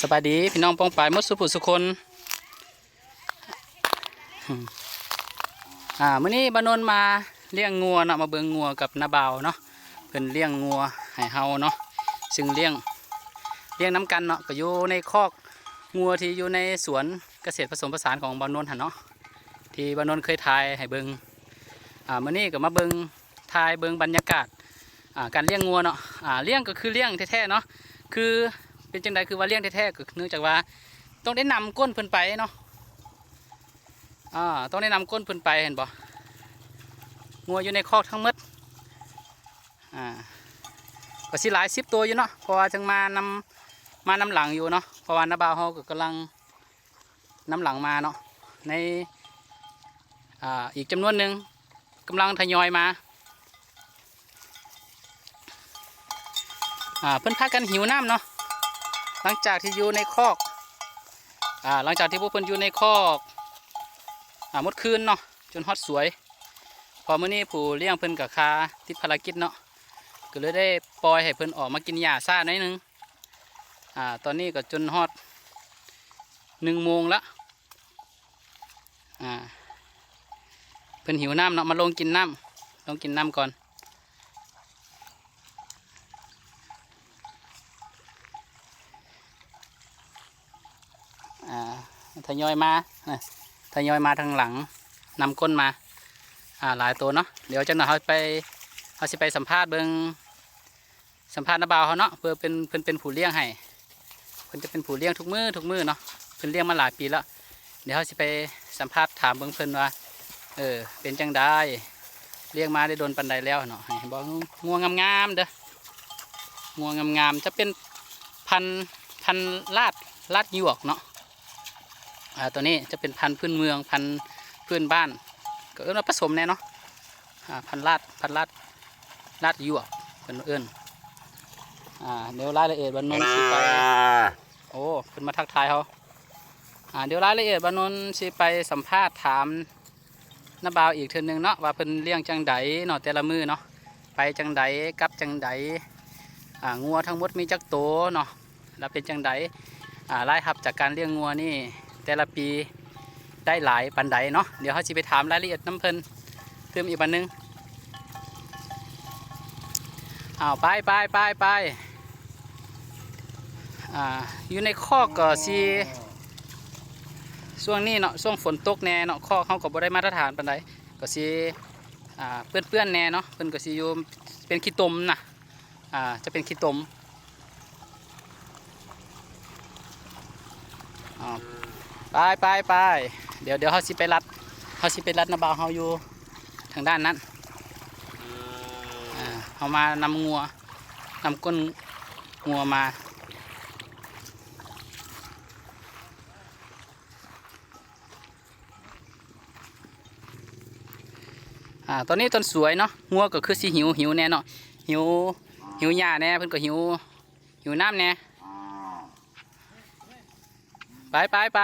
สบายดีพี่น้องป้องปายมดสุภุสุคนอ่าเมื้อนี้บานนมาเลี้ยงงัวเนาะมาเบิ่งงัวกับนาเบาเนาะเพิ่นเลี้ยงงัวให้เฮาเนาะซึ่งเลี้ยงเลี้ยงน้ำกันเนาะก็อยู่ในคอกงัวที่อยู่ในสวนเกษตรผสมผสานของบานนท์หั่นเนาะที่บานนเคยถ่ายให้เบิ่งอ่าเมื้อนี้ก็มาเบิ่งถ่ายเบิ่งบรรยากาศอ่าการเลี้ยงงัวเนาะอ่าเลี้ยงก็คือเลี้ยงแท้ๆเนาะคือ เป็นจังใดคือว่าเลี้ยงแท้ๆก็เนื่องจากว่าต้องได้นำก้นเพิ่นไปเนาะอ่าต้องได้นำก้นเพิ่นไปเห็นบ่งัวอยู่ในคอกทั้งหมดอ่าก็สิหลายสิบตัวอยู่เนาะเพราะว่าจังมานำมานำหลังอยู่เนาะเพราะว่านาบาวเฮาก็กำลังนำหลังมาเนาะในอ่าอีกจำนวนหนึ่งกำลังทยอยมาอ่าเพิ่นพากันหิวน้ำเนาะ หลังจากที่อยู่ในคอกอ่าหลังจากที่พวกเพิ่นอยู่ในคอกอ่ามดคืนเนาะจนฮอดสวย พอมื้อนี้ผู้เลี้ยงเพิ่นกับคาติดภารกิจเนาะก็เลยได้ปล่อยให้เพิ่นออกมากินหญ้าซ่าหน่อยนึงอ่าตอนนี้ก็จนฮอดหนึ่งโมงละอ่าเพิ่นหิวน้ำเนาะมาลงกินน้ำลงกินน้ำก่อน ทยอยมาทยอยมาทางหลังนำก้นมาอ่าหลายตัวเนาะเดี๋ยวจังหน่อยเขาไปเขาสิไปสัมภาษณ์เบิงสัมภาษณ์นาบาวเขาเนาะเพื่อเป็นเพิ่อนเป็นผู้เลี้ยงให้เพิ่อนจะเป็นผู้เลี้ยงทุกมือทุกมือเนาะเพิ่อนเลี้ยงมาหลายปีแล้วเดี๋ยวเขาสิไปสัมภาษณ์ถามเบิงเพิ่อนว่าเออเป็นจังได้เลี้ยงมาได้โดนปันใดแล้วเนาะบอกงัวงามๆเด้องัวงามๆจะเป็นพันพันลาดลาดหยวกเนาะ อ่าตัวนี้จะเป็นพันธุ์พื้นเมืองพันธุ์พื้นบ้าน ก็เอิ้นว่าผสมแน่เนาะอ่าพันธุ์ลาดพันธุ์ลาดลาดหยวเป็นเอิ้นอ่าเดี๋ยวรายละเอียดบรรนนท์สิไปโอ้เป็นมาทักทายเขาอ่าเดี๋ยวรายละเอียดบรรนนท์สิไปสัมภาษณ์ถามน้าบ่าวอีกเทือนึงเนาะว่าเพิ่นเลี้ยงจังใดเนาะแต่ละมือเนาะไปจังใดกับจังใดอ่างัวทั้งหมดมีจักโตเนาะแล้วเป็นจังใดอ่ารายรับจากการเลี้ยงงัวนี่ แต่ละปีได้หลายปันใดเนาะเดี๋ยวเขาจะไปถามรายละเอียดน้ำเพลินเพิ่มอีกบันนึงอ้าวไปไปไปไปอ่าอยู่ในคอกก็สีช่วงนี้เนาะช่วงฝนตกแน่เนาะคอเขาก็บ่ได้มาตรฐานปันใดก็สีอ่าเปื้อนเปื้อนๆแน่เนาะเพิ่นก็สีอยู่เป็นขี้ตมนะอ่าจะเป็นขี้ตมอ้าว ไปไปไปเดี๋ยวเดี๋ยวเขาสิไปรัดเขาสิไปรัดนาบาวเขาอยู่ทางด้านนั้นอ่าเขามานำงัวนำก้นงัวมาอ่าตอนนี้ต้นสวยเนาะงัวก็คือสิหิวหิวแน่เนาะหิวหิวหญ้าแน่เพิ่นก็หิวหิวน้ำแน่ ไปไปไป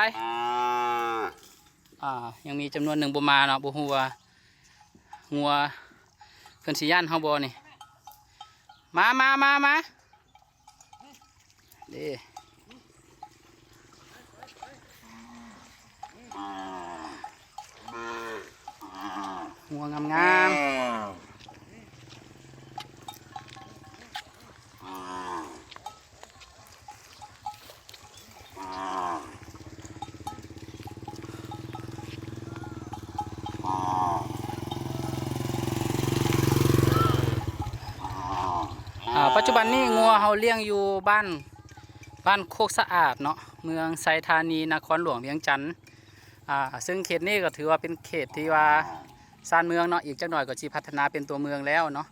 อ่ายังมีจำนวนหนึ่งบ่มาเนาะบ่ฮู้ว่างัวเพิ่นสิย่านเฮาบ่นี่มามามามาเด้งัวงามๆอ่า ปัจจุบันนี้งัวเฮาเลี้ยงอยู่บ้านบ้านโคกสะอาดเนาะเมืองไซธานีนครหลวงเวียงจันทน์อ่าซึ่งเขตนี้ก็ถือว่าเป็นเขตที่ว่าซานเมืองเนาะอีกจักหน่อยก็สิพัฒนาเป็นตัวเมืองแล้วเนาะ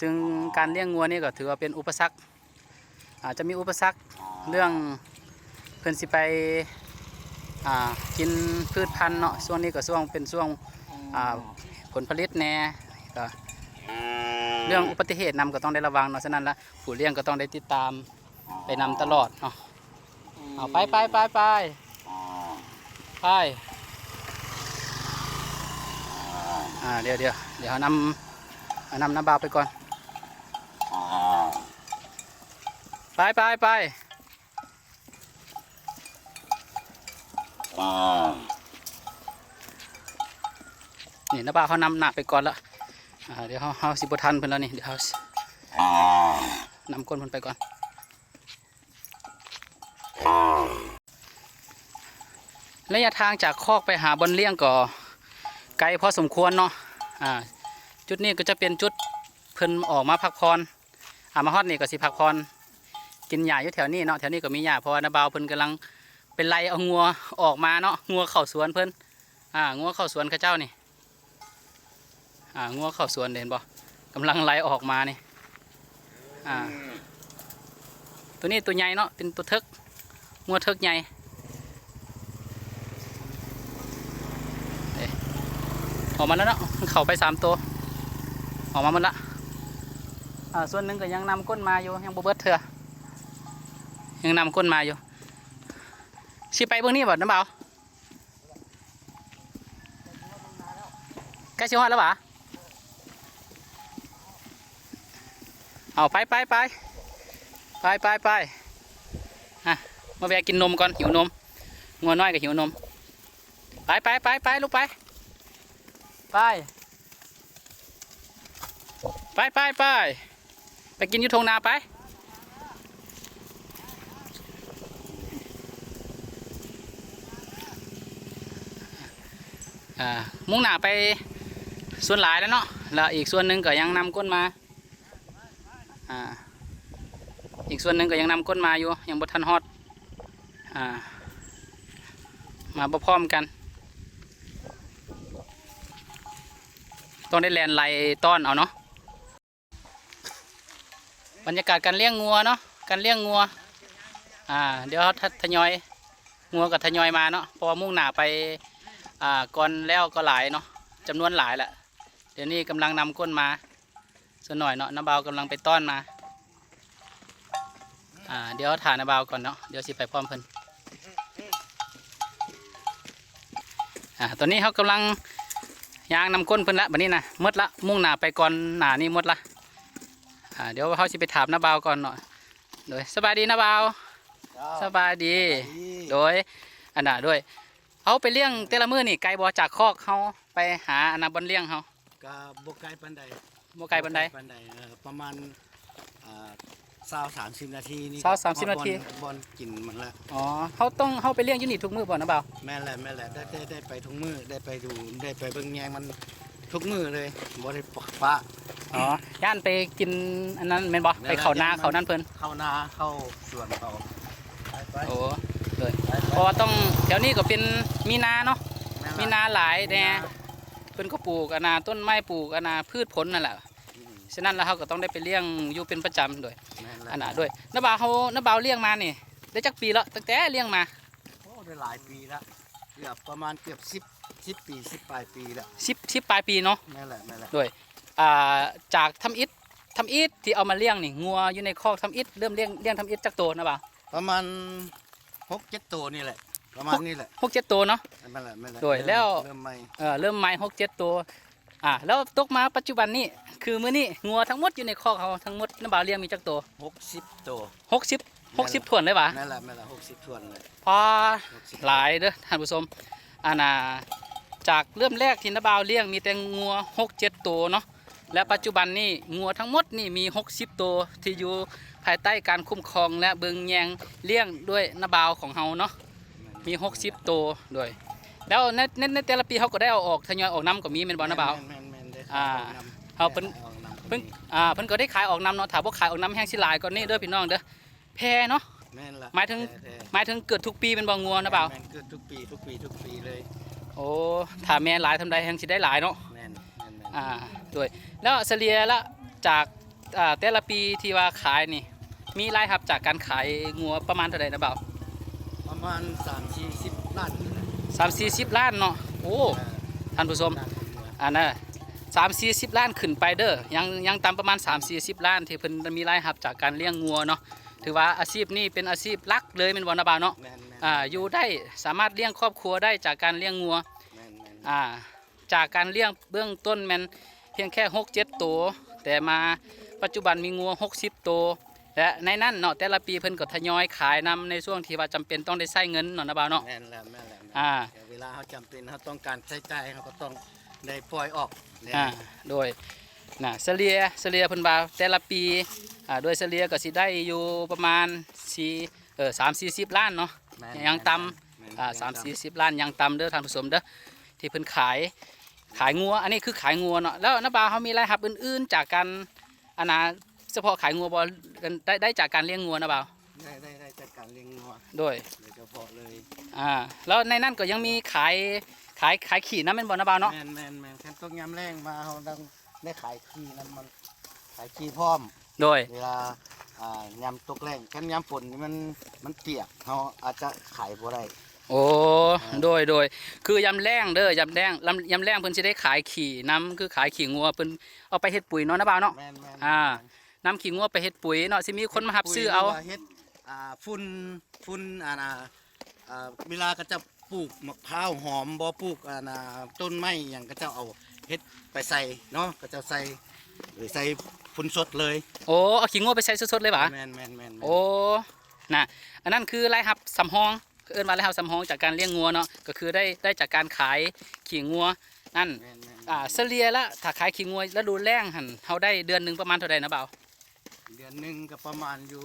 ซึ่งการเลี้ยงงัวนี่ก็ถือว่าเป็นอุปสรรคอาจจะมีอุปสรรคเรื่องเพิ่นสิไปอ่ากินพืชพันธุ์เนาะช่วงนี้ก็ช่วงเป็นช่วงอ่าผลผลิตแน่ก็ เรื่องอุบัติเหตุนำก็ต้องได้ระวังเนาะฉะนั้นละผู้เลี้ยงก็ต้องได้ติดตามไปนำตลอดเนาะเอาไปไปไปไปไปอ่าเดี๋ยวเดี๋ยวเดี๋ยวเอานำเอานำน้ำบาวไปก่อน ไปไปไปนี่นะบ่าวเขานำหนักไปก่อนละอ่า เดี๋ยวเขาเขาสิบทันเพิ่นแล้วนี่เดี๋ยวเขานำก้นเพิ่นไปก่อนระยะทางจากคอกไปหาบนเลี้ยงก็ไกลพอสมควรเนาะอ่าจุดนี้ก็จะเป็นจุดเพิ่นออกมาพักผ่อามาฮอดนี่ก็สิพักผ่อนกินหญ้าอยู่แถวนี้เนาะแถวนี้ก็มีหญ้าเพราะว่านาบาวเพิ่นกำลังไปไล่เอางัวออกมาเนาะงัวเข้าสวนเพิ่นอ่างัวเข้าสวนข้าเจ้านี่ อ่างัวเข้าสวนเด่นบ่กำลังไล่ออกมานี่อ่าตัวนี้ตัวใหญ่เนาะเป็นตัวเทิกงัวเทิกใหญ่เอ๊ะออกมาแล้วเนาะเข้าไปสามตัว ออกมาหมดละอ่าส่วนหนึ่งก็ยังนำก้นมาอยู่ยังบเบิดเถื่อยังนำก้นมาอยู่สิไปเบื้องนี้บ่น้ำเบาใกล้ชิฮอดแล้วบ่ เอาไปไปไปไปไปไปอะมาแวะกินนมก่อนหิวนมงัวน้อยกับหิวนม ไปไปไปไปลูกไป ไป ไปไปไปไปกินยุทงนาไปมุ่งหน้าไปส่วนหลายแล้วเนาะแล้วอีกส่วนหนึ่งก็ยังนำก้นมา อ่าอีกส่วนหนึ่งก็ยังนำก้นมาอยู่ยังบทันฮอดอ่ามาพร้อมกัน ต้องได้แลนไล่ต้อนเอาเนาะบรรยากาศการเลี้ยงงัวเนาะการเลี้ยงงัวอ่าเดี๋ยวเขาทยอยงัวกับทยอยมาเนาะเพราะว่ามุ่งหน้าไปอ่าก่อนแล้วก็หลายเนาะจำนวนหลายแหละเดี๋ยวนี้กำลังนำก้นมา ส่วนหน่อยเนาะน้าเบากำลังไปต้อนมา อ่า เดี๋ยวถ่ายน้าเบาก่อนเนาะ เดี๋ยวสิไปพร้อมเพิ่นอ่า ตอนนี้เขากำลังยางนำก้นเพิ่นละบัดนี้นะหมดละ มุ่งหน้าไปก่อนหน้านี้หมดละ อ่า เดี๋ยวเขาสิไปถามน้าเบาก่อนเนาะ โดยสบายดีน้าเบาสบายดี โดยอันน่ะด้วย เอาไปเลี้ยงแต่ละมื้อนี่ไก่บ่จากคอกเขาไปหาอันน่ะบนเลี้ยงเขาก็บกไกลปันใด บ่ไกลปานใดปันใดเออประมาณสาวสามสิบนาทีนี่เช้า30นาที บอลบอลกินมันละอ๋อเขาต้องเขาไปเลี้ยงอยู่นี่ทุกมื้อบ่นะเบาแม่นแหละแม่นแหละได้ได้ได้ไปทุกมือได้ไปดูได้ไปเบิ่งแยงมันทุกมือเลยบ่ได้ปกปะ อ๋อย่านไปกินอันนั้นแม่นบ่แม่นไปเขานาย่านมันเขานั่นเพิ่นเข้านาเข้าสวนเขาไปไปโอ้เลยไปไปเพราะว่าต้องแถวนี้ก็เป็นมีนาเนาะแล่ะมีนาหลายแน่ เพิ่นก็ปลูกอันนาต้นไม้ปลูกอันนาพืชผลนั่นแหละอืมฉะนั้นแล้วเขาก็ต้องได้ไปเลี้ยงอยู่เป็นประจำด้วยแม่นแหละอันน่ะด้วยน้าบ่าวเขาน้าบ่าวเลี้ยงมานี่ ได้จักปีแล้วตั้งแต่เลี้ยงมาโอ้ได้หลายปีละเกือบประมาณเกือบสิบสิบปีสิบปลายปีละ10 10ปลายปีเนาะแม่นแหละแม่นแหละด้วยอ่าจากทำอิฐทำอิฐที่เอามาเลี้ยงนี่งัวอยู่ในคอกทำอิฐเริ่มเลี้ยงเลี้ยงทำอิฐจักโตนะบ่าวประมาณหกเจ็ดตัวนี่แหละ ประมาณนี้แหละหกเจ็ดโตเนาะแม่นแหละแม่นแหละโดยแล้วเริ่มใหม่เออเริ่มไม้หกเจ็ดตัวอ่าแล้วตกมาปัจจุบันนี้คือมื้อนี้งัวทั้งหมดอยู่ในคอกเขาทั้งหมดน้ำบ่าวเลี้ยงมีจักตัวหกสิบตัวหกสิบหกสิบถ่วนเลยปะนั่นแหละนั่นแหละหกสิบส่วนเลยพอ60หลายเด้อท่านผู้ชมอ่านาจากเริ่มแรกที่น้ำบ่าวเลี้ยงมีแต่งัวหกเจ็ดตัวเนาะและปัจจุบันนี้งัวทั้งหมดนี่มีหกสิบตัวที่อยู่ภายใต้การคุ้มครองและเบิงแยงเลี้ยงด้วยน้ำบ่าวของเฮาเนาะ มีหกสิบตัวด้วย แล้วในในในแต่ละปีเขาก็ได้เอาออกทยอยออกน้ำก็มีเป็นบอลน้ำบ่าวแม่นแม่นแม่นได้อ่านำเอาเป็นออกนำเพิ่นอ่าเพิ่นก็ได้ขายออกน้ำเนาะถามว่าขายออกน้ำแห้งสิหลายก่อนนี่เด้อพี่น้องเด้อแพเนาะแม่นละหมายถึงแท้ๆหมายถึงเกิดทุกปีเป็นบ่งัวนะเปล่าแม่นเกิดทุกปีทุกปีทุกปีเลยโอ้ถ้าแม่หลายทำใดแห้งสิได้หลายเนาะ แม่นแม่นแม่นอ่าด้วยแล้วเฉลี่ยละจากอ่าแต่ละปีที่ว่าขายนี่ มีรายรับจากการขายงัวประมาณเท่าไหร่นะเปล่าประมาณสาม สามสี่สิบล้านเนาะโอ้เออท่านผู้ชมล้านคนเมืองอันนั้นสามสี่สิบล้านขึ้นไปเด้อยังยังตามประมาณ3 4 0ล้านที่เพิ่นมีรายรับจากการเลี้ยงงัวเนาะถือว่าอาชีพนี้เป็นอาชีพหลักเลยเป็นวันนาบาวเนาะแม่นแม่นอ่าอยู่ได้สามารถเลี้ยงครอบครัวได้จากการเลี้ยงงัวแม่นแม่นอ่าจากการเลี้ยงเบื้องต้นแมันเพียงแค่หกเจ็ดตัวแต่มาปัจจุบันมีงัวหกสิบตัวและในนั้นเนาะแต่ละปีเพิ่นก็ทยอยขายนำในช่วงที่ว่าจำเป็นต้องได้ใช้เงินเนาะนะบ่าวเนาะแม่นแล้วแม่นแล้วแม่น อ่าเดี๋ยวเวลาเขาจำเป็นเขาต้องการใช้จ่ายเขาก็ต้องได้ปล่อยออกเนี่ยอ่าโดยน่ะเฉลี่ยเฉลี่ยเพิ่นว่าแต่ละปีอ่าโดยเฉลี่ยก็สิได้อยู่ประมาณ4เอ่อ3 40ล้านเนาะแม่นยังต่ำแม่นอ่ายังสามต่ำสี่สิบล้านยังต่ำเด้อท่านผู้ชมเด้อที่เพิ่นขายขายงัวอันนี้คือขายงัวเนาะแล้วน้าบาวเขามีรายรับอื่น ๆ จากการอันนะเฉพาะขายงัวบ่ได้ได้จากการเลี้ยงงัวนะบ่าว ได้ได้ได้ จัดการเลี้ยงงัวโดยโดยเฉพาะเลยอ่าแล้วในนั้นก็ยังมีขายขายขายขี่น้ำเป็นบ่นะบ่าวเนาะแม่นแม่นแม่นแค่ต้องยำแรงมาเขาต้องได้ขายขี้นั้นมันขายขี้พร้อม โดย เวลาอ่ายำตกแรงแค่ยำฝนนี่มันมันเปียกเขาอาจจะขายบ่ได้โอ้โดยโดยคือยำแรงเด้อยำแรงลำยำแรงเพิ่นสิได้ขายขี่น้ำคือขายขี่งัวเพิ่นเอาไปเฮ็ดปุ๋ยเนาะนะบ่าวเนาะแม่นแม่นอ่าน้ำขี่งัวไปเฮ็ดปุ๋ยเนาะสิมีคนมาหับซื้อเอา ปุ๋ยหรืว่เฮ็ด อ่าฝุ่นฝุ่นอ่านะอ่าเวลาก็จะปลูกมะพร้าวหอมบ่ปลูกอ่านะต้นไม้หยังก็จะเอาเฮ็ดไปใส่เนาะก็จะใส่หรือใส่ฝุ่นสดเลยโอ้เอาขี่งัวไปใส่สดๆเลยหวะแม่นแม่นแม่นแม่นโอ้น่ะอันนั้นคือรายรับสำรองเอิ้นว่ารายรับสำรองจากการเลี้ยงงัวเนาะก็คือได้ได้จากการขายขี่งัวนั่นแม่นแม่นอ่าเฉลี่ยละถ้าขายขี่งัวแล้วดูแรงหันเฮาได้เดือนหนึงประมาณเท่าใดนะเบา เดือนหนึงก็ประมาณอยู่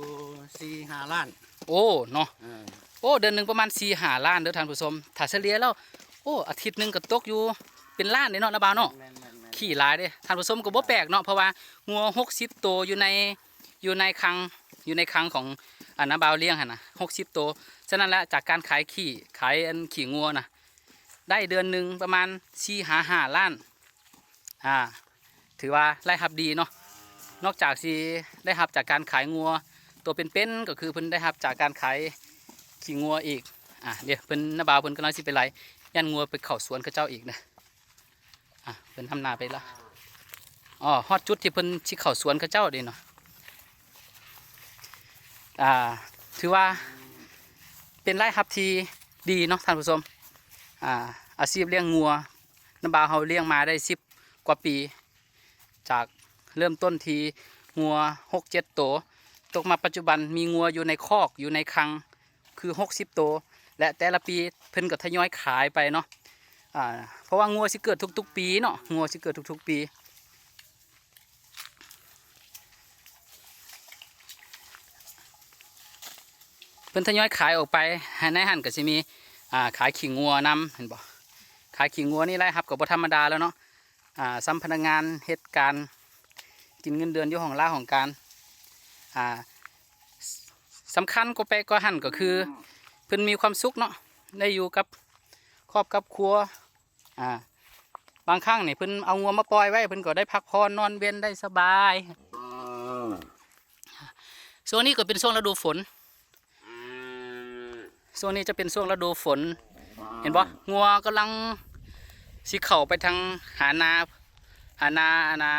สี่ห้าล้านโอ้เนาะเออโอ้เดือนหนึงประมาณ4 5ล้านเด้อท่านผู้ชมถ้าเฉลี่ยแล้วโอ้อาทิตย์หนึงก็ตกอยู่เป็นล้านเลยเนาะนะเบาเนาะ แม่นแม่นแม่นขี่หลายเด้ท่านผู้ชมก็บ่แปลกเนาะเพราะว่างัว60ตัวอยู่ในอยู่ในคลังอยู่ในคลังของอันนาบาวเลี้ยงหั่นน่ะ60ตัวฉะนั้นแล้วจากการขายขี่ขายอันขี่งัวน่ะได้เดือนหนึ่งประมาณ4หาห้าล้านอ่าถือว่ารายรับดีเนาะ นอกจากสิได้รับจากการขายงัว ตัวเป็นๆก็คือเพิ่นได้รับจากการขายขี่งัวอีกอะเดี๋ยวเพิ่นนาบาวเพิ่นกำลังสิไปไล่ยันงัวไปเข้าสวนเขาเจ้าอีกนะอะเพิ่นทำนาไปละอ๋อฮอดจุดที่เพิ่นสิเข้าสวนเขาเจ้าดีเนาะอ่าถือว่าเป็นไรายรับที่ดีเนาะท่านผู้ชมอ่าอาชีพเลี้ยงงัวน้ำบาเฮาเลี้ยงมาได้สิบกว่าปี จาก เริ่มต้นทีงัวหกเจ็ดตัวตกมาปัจจุบันมีงัวอยู่ในคอกอยู่ในคังคือหกสิบตัวและแต่ละปีเพิ่นก็ทยอยขายไปเนาะอ่าเพราะว่างัวสิเกิดทุก ๆ ปีเนาะงัวสิเกิดทุก ๆ ปี เพิ่นทยอยขายออกไปในหันก็สิมีอ่าขายขิงงัวนำเห็นบ่ขายขิงงัวนี่ไรครับก็บ่ธรรมดาแล้วเนาะอ่าซ้ำพนักงานเหตุการณ์ กินเงินเดือนอยู่ของล่าของการอ่าสำคัญก็ไปก็หันก็คือเพิ่นมีความสุขเนาะได้อยู่กับครอบกับครัวอ่าบางครั้งนี่เพิ่นเอางัวมาปล่อยไว้เพิ่นก็ได้พักผ่อนนอนเว้นได้สบายช่วงนี้ก็เป็นช่วงฤดูฝนช่วงนี้จะเป็นช่วงฤดูฝน เห็นปะงัวกำลังสิเข่าไปทางหานาหานาหานา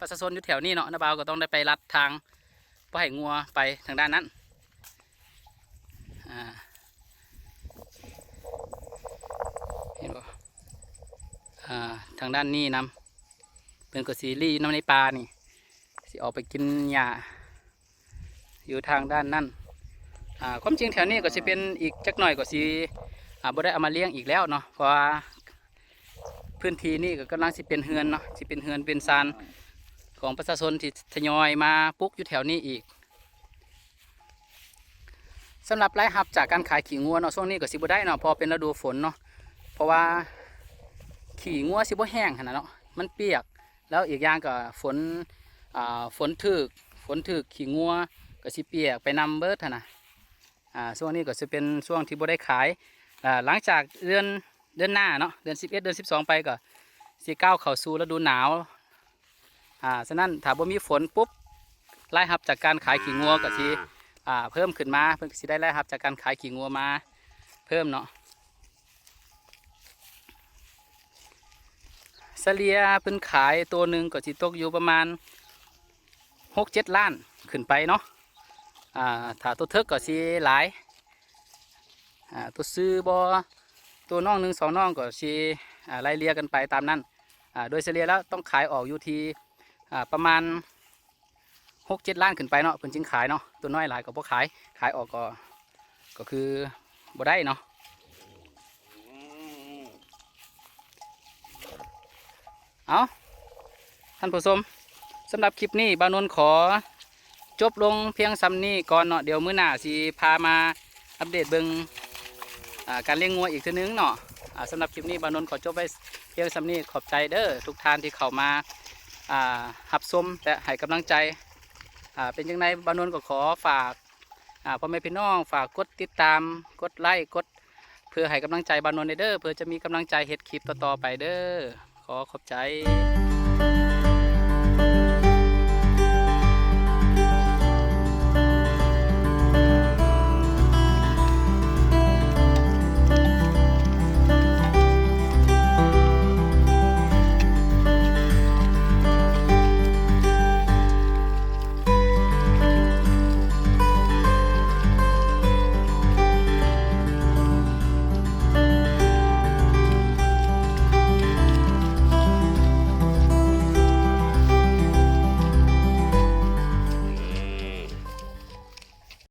ประชาชนอยู่แถวนี้เนาะนาบาวก็ต้องได้ไปลัดทางเพื่อให้งัวไปทางด้านนั้นอ่าเห็นปะอ่ทางด้านนี้นำเป็นกสีรี่อยู่น้ำในปลานี่สิออกไปกินหญ้าอยู่ทางด้านนั้นอ่าความจริงแถวนี้ก็จะเป็นอีกจักหน่อยก็สิอ่าบ่ได้เอามาเลี้ยงอีกแล้วเนาะเพราะว่าพื้นที่นี่ก็กำลังสิเป็นเฮือนเนาะสิเป็นเฮือนเป็นซาน ของประชาชนที่ทยอยมาปลูกอยู่แถวนี้อีกสำหรับรายรับจากการขายขี่งัวเนาะช่วงนี้ก็สิบ่ได้เนาะพอเป็นฤดูฝนเนาะเพราะว่าขี่งัวสิบ่แห้งขนาดเนาะมันเปียกแล้วอีกอย่างก็ฝนอ่าฝนถึกฝนถึกขี่งัวก็สิเปียกไปนำเบิดหั้นนะอ่าช่วงนี้ก็จะเป็นช่วงที่บ่ได้ขายอ่าหลังจากเดือนเดือนหน้าเนาะเดือน11เดือน12 ไปก็สิก้าวเข้าสู่ฤดูหนาว อ่าฉะนั้นถ้าบ่มีฝนปุ๊บรายรับจากการขายขี้งัวก็สิอ่าเพิ่มขึ้นมาเพิ่นก็สิได้รายรับจากการขายขี้งัวมา เพิ่มเนาะเฉลี่ยเพิ่นขายตัวหนึ่งก็สิตกอยู่ประมาณ6-7ล้านขึ้นไปเนาะอ่าถ้าตัวเทิกก็สิหลายอ่าตัวซื้อบอตัวน้องหนึ่งสองน้องก็ชีอ่าไล่เลียกันไปตามนั้นอ่าโดยเฉลี่ยแล้วต้องขายออกอยู่ที่ ประมาณหกเจ็ดล้านขึ้นไปเนาะเพิ่นจึงขายเนาะตัวน้อยหลายก็บ่ขายขายออกก็ก็คือบ่ได้เนาะเอาท่านผู้ชมสำหรับคลิปนี้บานนขอจบลงเพียงซ้ำนี้ก่อนเนาะเดี๋ยวมื้อหน้าสิพามาอัปเดตเบิงการเลี้ยงงัวอีกทีนึงเนาะสำหรับคลิปนี้บานนขอจบไว้เพียงซ้ำนี้ขอบใจเด้อทุกท่านที่เข้ามา หับสมและให้กำลังใจเป็นยังไงบานนก็ขอฝากพ่อแม่พี่น้องฝากกดติดตามกดไลค์กดเพื่อให้กำลังใจบานนท์เด้อเพื่อจะมีกำลังใจเฮ็ดคลิปต่อๆไปเด้อขอขอบใจ